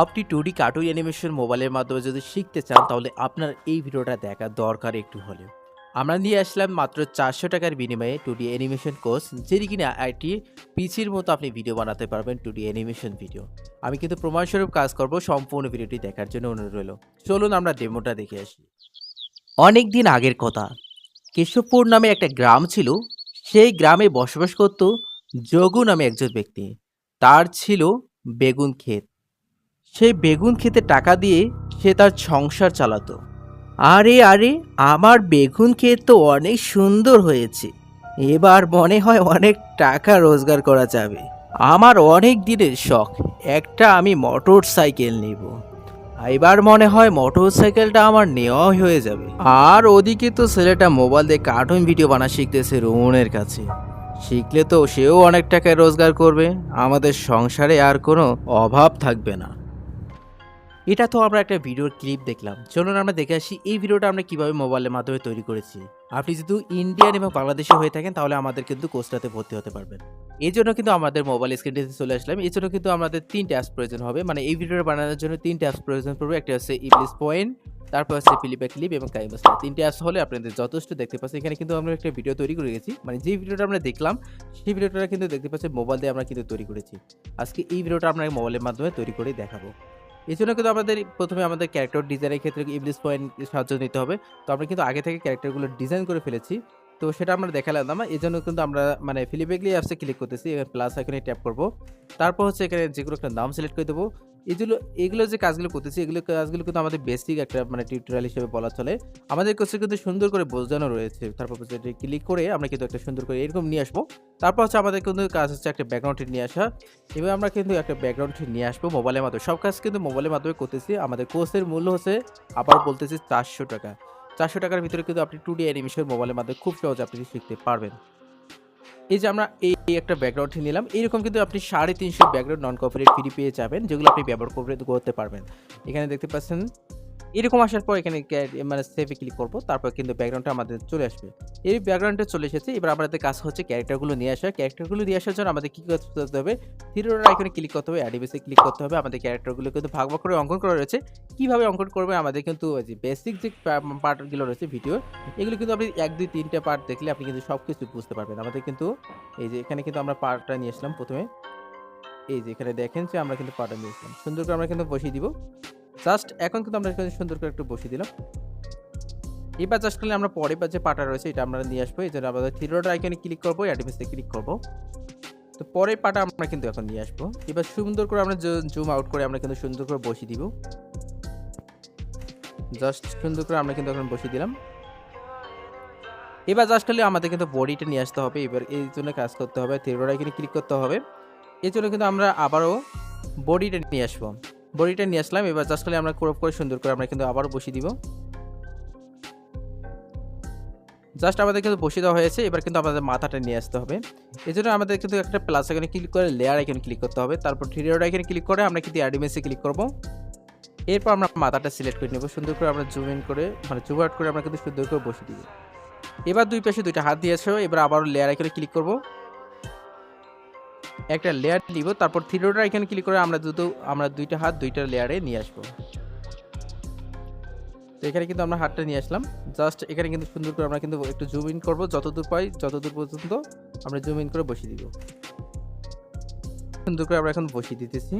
আপনি two D cartoon animation মোবাইলের মাধ্যমে যদি শিখতে চান, তাহলে আপনার এই ভিডিওটা দেখা দরকার একটু হলেও। আমরা নিয়ে আসলাম মাত্র চারশো টাকার বিনিময়ে টু ডি অ্যানিমেশন কোর্স যেটি কিনা একটি পিসির মতো আপনি ভিডিও বানাতে পারবেন টু ডি অ্যানিমেশন ভিডিও। আমি কিন্তু প্রমাণস্বরূপ কাজ করব, সম্পূর্ণ ভিডিওটি দেখার জন্য অনুরোধ রইল। চলুন আমরা ডেমোটা দেখে আসি। অনেক দিন আগের কথা, কেশবপুর নামে একটা গ্রাম ছিল। সেই গ্রামে বসবাস করত যোগু নামে একজন ব্যক্তি। তার ছিল বেগুন ক্ষেত। সেই বেগুন খেতে টাকা দিয়ে সে তার সংসার চালাতো। আরে আরে, আমার বেগুন ক্ষেত তো অনেক সুন্দর হয়েছে। এবার মনে হয় অনেক টাকা রোজগার করা যাবে। আমার অনেক দিনের শখ, একটা আমি মোটর সাইকেল নেব। এবার মনে হয় মোটর সাইকেলটা আমার নেওয়াই হয়ে যাবে। আর ওদিকে তো ছেলেটা মোবাইল দিয়ে কার্টুন ভিডিও বানা শিখতেছে রোমনের কাছে। শিখলে তো সেও অনেক টাকা রোজগার করবে, আমাদের সংসারে আর কোনো অভাব থাকবে না। এটা তো আমরা একটা ভিডিওর ক্লিপ দেখলাম। চলুন আমরা দেখে আসি এই ভিডিওটা আমরা কীভাবে মোবাইলের মাধ্যমে তৈরি করেছি। আপনি যদি ইন্ডিয়ান এবং বাংলাদেশে হয়ে থাকেন, তাহলে আমাদের কিন্তু কোর্সটাতে ভর্তি হতে পারবেন। এই জন্য কিন্তু আমাদের মোবাইল স্ক্রিনটিতে চলে আসলাম। এই জন্য কিন্তু আমাদের তিনটে অ্যাপস প্রয়োজন হবে। মানে এই ভিডিওটা বানানোর জন্য তিনটে অ্যাপস প্রয়োজন পড়বে। একটা হচ্ছে ইংলিশ পয়েন্ট তারপর হচ্ছে ফিলিপে ক্লিপ এবং কাইমাস্টার তিনটে অ্যাপস হলে আপনাদের যথেষ্ট দেখতে পাচ্ছেন। এখানে কিন্তু আমরা একটা ভিডিও তৈরি করে গেছি। মানে যে ভিডিওটা আমরা দেখলাম, সেই ভিডিওটা কিন্তু দেখতে পাচ্ছেন মোবাইল দিয়ে আমরা কিন্তু তৈরি করেছি। আজকে এই ভিডিওটা আমরা মোবাইলের মাধ্যমে তৈরি করে দেখাবো। এই জন্য কিন্তু আমাদের প্রথমে আমাদের ক্যারেক্টার ডিজাইনের ক্ষেত্রে ইবলিস পয়েন্ট সাহায্য নিতে হবে। তো আমরা কিন্তু আগে থেকে ক্যারেক্টারগুলো ডিজাইন করে ফেলেছি। তো সেটা আমরা দেখালাম না এই জন্য কিন্তু আমরা মানে ফিলিপেগলি অ্যাপসে ক্লিক করতেছি প্লাস এখানে ট্যাপ করব। তারপর হচ্ছে এখানে যেগুলো একটা নাম সিলেক্ট করে দেবো এগুলো এগুলো যে কাজগুলো করতেছি, এগুলো কাজগুলো কিন্তু আমাদের বেসিক একটা মানে টিউটোরিয়াল হিসেবে বলা চলে। আমাদের কাছে কিন্তু সুন্দর করে বোঝানো রয়েছে। তারপর এটি ক্লিক করে আমরা কিন্তু একটা সুন্দর করে এরকম নিয়ে আসব। তারপর হচ্ছে আমাদের কিন্তু কাজ হচ্ছে একটা ব্যাকগ্রাউন্ডে নিয়ে আসা। এবার আমরা কিন্তু একটা ব্যাকগ্রাউন্ড নিয়ে আসব মোবাইলের মাধ্যমে। সব কাজ কিন্তু মোবাইলের মাধ্যমে করতেছি। আমাদের কোর্সের মূল্য হচ্ছে, আবার বলতেছি চারশো টাকা। চারশো টাকার ভিতরে কিন্তু আপনি টু ডি অ্যানিমেশন মোবাইলের মাধ্যমে খুব সহজে আপনি শিখতে পারবেন। এই যে আমরা এই একটা ব্যাকগ্রাউন্ড নিলাম, এইরকম কিন্তু আপনি সাড়ে তিনশো ব্যাকগ্রাউন্ড নন কপারেট ফ্রি পেয়ে যাবেন, যেগুলো আপনি ব্যবহার করে করতে পারবেন। এখানে দেখতে পাচ্ছেন এরকম আসার পর এখানে মানে সেভে ক্লিক করব, তারপর কিন্তু ব্যাকগ্রাউন্ডটা আমাদের চলে আসবে। এই ব্যাকগ্রাউন্ডে চলে এসেছে, এবার আমাদের কাজ হচ্ছে ক্যারেক্টারগুলো নিয়ে আসা ক্যারেক্টারগুলো নিয়ে আসার জন্য আমাদের কী করতে হবে? থিরোর আইকনে ক্লিক করতে হবে অ্যাডিবেসে ক্লিক করতে হবে। আমাদের ক্যারেক্টারগুলো কিন্তু ভাগ ভাগ করে অঙ্কন করা রয়েছে। কীভাবে অঙ্কন করবে? আমাদের কিন্তু যে বেসিক যে পার্টগুলো রয়েছে ভিডিও এগুলো কিন্তু আপনি এক, দুই, তিনটে পার্ট দেখলে আপনি কিন্তু সব কিছু বুঝতে পারবেন। আমাদের কিন্তু এই যে এখানে কিন্তু আমরা পার্টটা নিয়ে আসলাম প্রথমে। এই যে এখানে দেখেন যে আমরা কিন্তু পার্টটা নিয়ে আসলাম। সুন্দর করে আমরা কিন্তু বসিয়ে দিব। জাস্ট এখন কিন্তু আমরা এখানে সুন্দর করে একটু বসিয়ে দিলাম। এবার জাস্ট করলে আমরা পরে বা যে পাটা রয়েছে, এটা আমরা নিয়ে আসব। এই জন্য আমাদের থিরোড আইকনে ক্লিক করব অ্যাডিমেসে ক্লিক করব। তো পরের পাটা আমরা কিন্তু এখন নিয়ে আসব। এবার সুন্দর করে আমরা জুম আউট করে আমরা কিন্তু সুন্দর করে বসিয়ে দিব। জাস্ট সুন্দর করে আমরা কিন্তু এখন বসিয়ে দিলাম। এবার জাস্ট করলে আমাদের কিন্তু বডিটা নিয়ে আসতে হবে। এবার এই জন্য কাজ করতে হবে থিরোড আইকনে ক্লিক করতে হবে। এই জন্য কিন্তু আমরা আবারও বডিটা নিয়ে আসব। বডিটা নিয়ে আসলাম, এবার জাস্ট খালি আমরা ক্রপ করে সুন্দর করে আমরা কিন্তু আবারও বসিয়ে দিব। জাস্ট আমাদের কিন্তু বসিয়ে দেওয়া হয়েছে, এবার কিন্তু আমাদের মাথাটা নিয়ে আসতে হবে। এই জন্য আমাদের কিন্তু একটা প্লাস এখানে ক্লিক করে লেয়ার এখানে ক্লিক করতে হবে। তারপর থ্রিডোর এখানে ক্লিক করে আমরা কিন্তু অ্যাডিমেন্সে ক্লিক করব। এরপর আমরা মাথাটা সিলেক্ট করে নেব, সুন্দর করে আমরা জুম ইন করে মানে জুম আউট করে আমরা কিন্তু সুন্দর করে বসিয়ে দিব। এবার দুই পাশে দুইটা হাত দিয়েছ, এবার আবারও লেয়ার এখানে ক্লিক করব। একটা লেয়ার নিব তারপর থ্রিডোটা এখানে ক্লিক করে আমরা দুটো আমরা দুইটা হাত দুইটা লেয়ারে নিয়ে আসব। তো এখানে কিন্তু আমরা হাতটা নিয়ে আসলাম। জাস্ট এখানে কিন্তু সুন্দর করে আমরা কিন্তু একটু জুম ইন করব। যতদূর পাই, যতদূর পর্যন্ত আমরা জুম ইন করে বসিয়ে দিব। সুন্দর করে আমরা এখন বসিয়ে দিতেছি।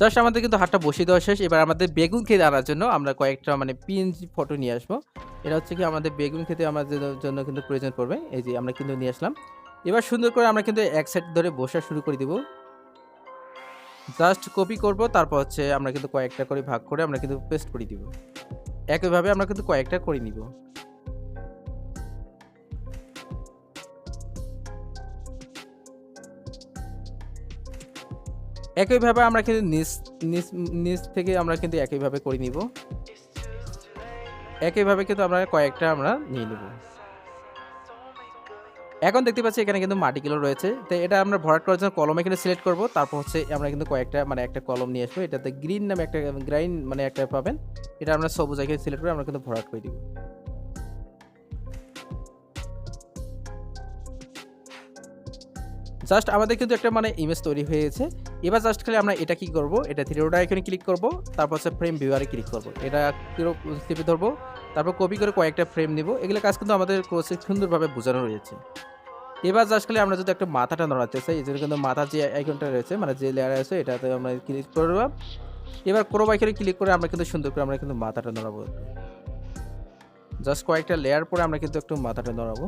জাস্ট আমাদের কিন্তু হাতটা বসিয়ে দেওয়া শেষ। এবার আমাদের বেগুন খেতে আনার জন্য আমরা কয়েকটা মানে পিএনজি ফটো নিয়ে আসব। এটা হচ্ছে কি আমাদের বেগুন খেতে আমাদের জন্য কিন্তু প্রয়োজন পড়বে। এই যে আমরা কিন্তু নিয়ে আসলাম। এবার সুন্দর করে আমরা কিন্তু এক সাইড ধরে বসা শুরু করে দিব। জাস্ট কপি করব, তারপর হচ্ছে আমরা কিন্তু কয়েকটা করে ভাগ করে আমরা কিন্তু পেস্ট করে দিব। একইভাবে আমরা কিন্তু কয়েকটা করে নিব। একইভাবে আমরা কিন্তু নিচ নিচ নিচ থেকে আমরা কিন্তু একইভাবে করে নিব। একইভাবে কিন্তু আমরা কয়েকটা আমরা নিয়ে নেব। এখন দেখতে পাচ্ছি এখানে কিন্তু মাটিগুলো রয়েছে। তো এটা আমরা ভরাট করার জন্য কলম এখানে সিলেক্ট করব। তারপর হচ্ছে আমরা কিন্তু কয়েকটা মানে একটা কলম নিয়ে আসব। এটাতে গ্রিন নামে একটা, গ্রাইন মানে একটা পাবেন। এটা আমরা সবুজ এখানে সিলেক্ট করে আমরা কিন্তু ভরাট করে দিব। জাস্ট আমাদের কিন্তু একটা মানে ইমেজ তৈরি হয়ে গেছে এবার জাস্ট খালি আমরা এটা কি করব? এটা থ্রি ডট আইকনে ক্লিক করব, তারপর হচ্ছে ফ্রেম ভিউয়ারে ক্লিক করব। এটা চেপে ধরবো? তারপর কপি করে কয়েকটা ফ্রেম নিব। এগুলো কাজ কিন্তু আমাদের কোর্সে সুন্দরভাবে বোঝানো রয়েছে এবার জাস্ট খালি আমরা যদি একটা মাথাটা নড়াতে চাই, এই জন্য কিন্তু মাথার যে আইকনটা রয়েছে মানে যে লেয়ার আছে, এটাতে আমরা ক্লিক করে করলাম এবার ক্রোম আইকনে ক্লিক করে আমরা কিন্তু সুন্দর করে আমরা কিন্তু মাথাটা নড়াবো। জাস্ট কয়েকটা লেয়ার পরে আমরা কিন্তু একটু মাথাটা নড়াবো।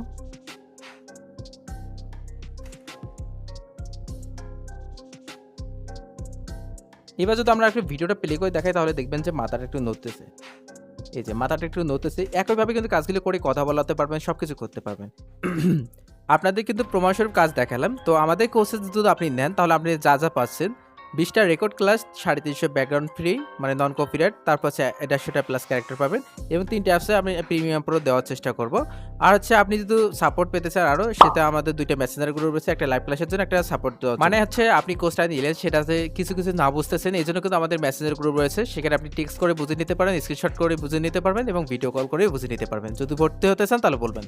এবার যদি আমরা একটু ভিডিওটা প্লে করে দেখাই, তাহলে দেখবেন যে মাথাটা একটু নড়তেছে। এই যে মাথাটা একটু নড়তেছে, একইভাবে কিন্তু কাজগুলো করে কথা বলাতে পারবেন সব কিছু করতে পারবেন। আপনাদের কিন্তু প্রমাণস্বরূপ কাজ দেখালাম। তো আমাদের কোর্সে যদি আপনি নেন, তাহলে আপনি যা যা পাচ্ছেন বিশটা রেকর্ড ক্লাস সাড়ে তিনশো ব্যাকগ্রাউন্ড ফ্রি মানে নন কপিরাইট তারপর হচ্ছে দেড়শোটা প্লাস ক্যারেক্টার পাবেন এবং তিনটে অ্যাপসে আমি প্রিমিয়াম প্রো দেওয়ার চেষ্টা করব। আর হচ্ছে আপনি যদি সাপোর্ট পেতে চান আরও সেটা আমাদের দুইটা মেসেঞ্জার গ্রুপ রয়েছে, একটা লাইভ ক্লাসের জন্য একটা সাপোর্ট দেওয়া মানে হচ্ছে আপনি কোর্সটা নিলেন সেটাতে কিছু কিছু না বুঝতেছেন এই জন্য কিন্তু আমাদের মেসেঞ্জার গ্রুপ রয়েছে, সেখানে আপনি টেক্সট করে বুঝে নিতে পারেন স্ক্রিনশট করে বুঝে নিতে পারবেন এবং ভিডিও কল করে বুঝে নিতে পারবেন। যদি ভর্তি হতে চান তাহলে বলবেন।